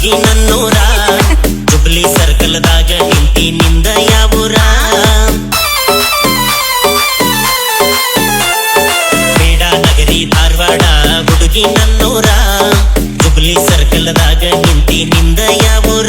ಆಗಿ ನನ್ನೂರ. ಸರ್ಕಲ್ ದಾಗ ಹಿಂತಿ ನಿಂದ ಯಾವೂರ. ಬೇಡ ನಗರಿ ಧಾರವಾಡ ಹುಡುಗಿ ನನ್ನೂರ. ಸರ್ಕಲ್ ದಾಗ ಹಿಂತಿ ನಿಂದ ಯಾವೂರ.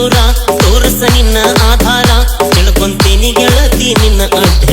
ದೂರ ತೋರಸ ನಿನ್ನ ಆಧಾರ ತಿಳ್ಕೊಂತೀನಿ ಗೆಳತಿ ನಿನ್ನ ಅಡ್ಡ